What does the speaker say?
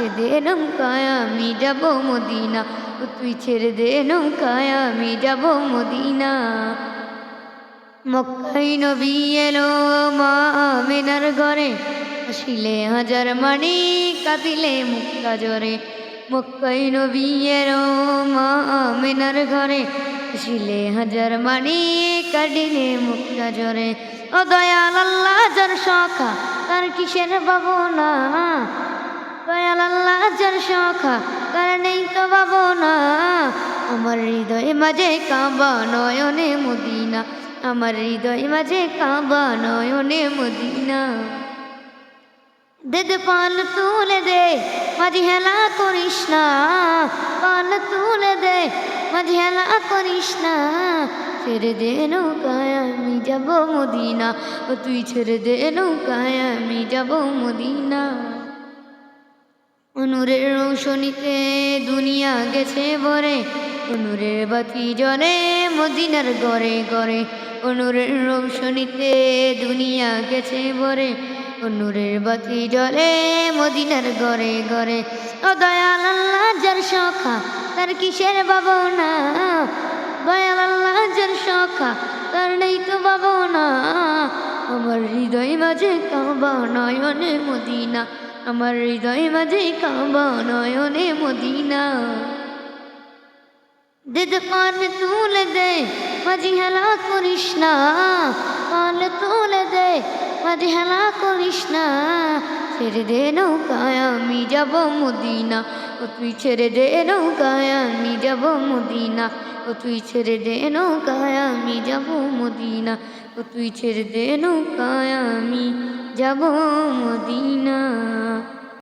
ছেড়ে দে নৌকায়, আমি যাব মদিনা। ও, তুই ছেড়ে দে নৌকায়, আমি যাব মদিনা। মক্কাই নবী এলো মা আমিনার ঘরে। আসিলে হাজার মানি, কাঁদিলে মুক্তা জরে মক্কাই নবী এলো মা আমিনার ঘরে। আসিলে হাজার মানি, কাঁদিলে মুক্তা জরে ও, দয়াল আল্লাহ যার সখা, তার কিসের ভাবনা? সখা তার নেই তো ভাবনা আমার হৃদয় মাঝে কাবা নয়নে মদিনা, আমার হৃদয় মাঝে কাবা নয়নে মদিনা। দে দে পাল তুলে দে, মাঝে হেলা করিস না। পাল তুলে দে, মাঝে হেলা করিস না। ছেড়ে দে নৌকায়, আমি যাব মদিনা। ও, তুই ছেড়ে দে নৌকায়, আমি যাব মদিনা। অনুরের রৌশনীতে দুনিয়া গেছে ভরে। অনুরের বাতি জলে মদিনার গড়ে গড়ে। অনুরের রৌশনীতে দুনিয়া গেছে ভরে। অনুরের বাতি জলে মদিনার গড়ে গড়ে। ও দয়াল আল্লাহ যার সখা, তার কিসের ভাবনা? দয়াল আল্লাহ যার সখা, তার নেই তো ভাবনা। আমার হৃদয় মাঝে কাবা নয়নে মদিনা। আমার হৃদয় মাঝে কাবা নয়নে মদিনা। দিদ পান তুলে দে, মাঝি হেলা করিস না পান তুলে দে হেলা করিস না। ছেড়ে দে নৌকায়, আমি যাব মদিনা। ও তুই ছেড়ে দে নৌকায়, আমি যাব মদিনা। ও তুই ছেড়ে দে নৌকায়, আমি যাব মদিনা। ও তুই ছেড়ে দে নৌকায়, আমি যাব মদিনা।